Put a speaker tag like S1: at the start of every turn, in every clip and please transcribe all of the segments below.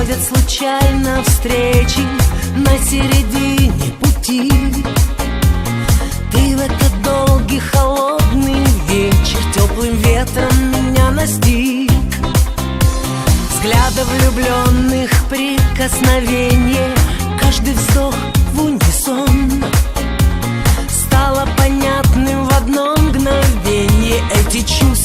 S1: Приходят случайно встречи на середине пути. Ты в этот долгий холодный вечер Теплым ветром меня настиг. Взгляда влюбленных прикосновение Каждый вздох в унисон. Стало понятным в одно мгновение Эти чувства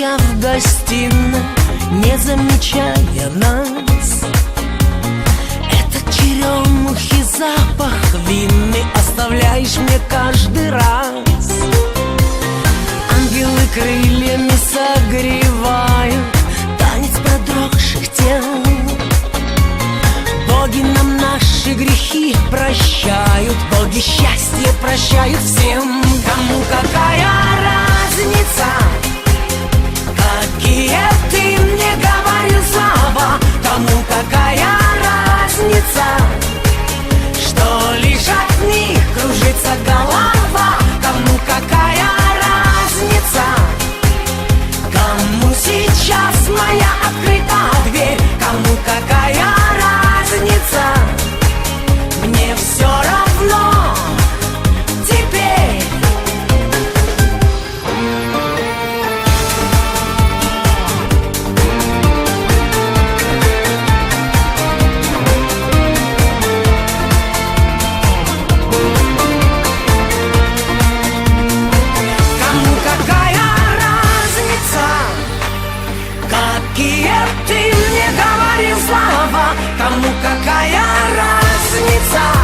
S1: свеча в гостиной Не замечая нас. Этот черемухи запах винный Оставляешь мне каждый раз. Ангелы крыльями согревают Танец продрогших тел. Боги нам наши грехи прощают Боги счастье прощают всем Кому какая какие ты мне говорил слова? Кому какая разница?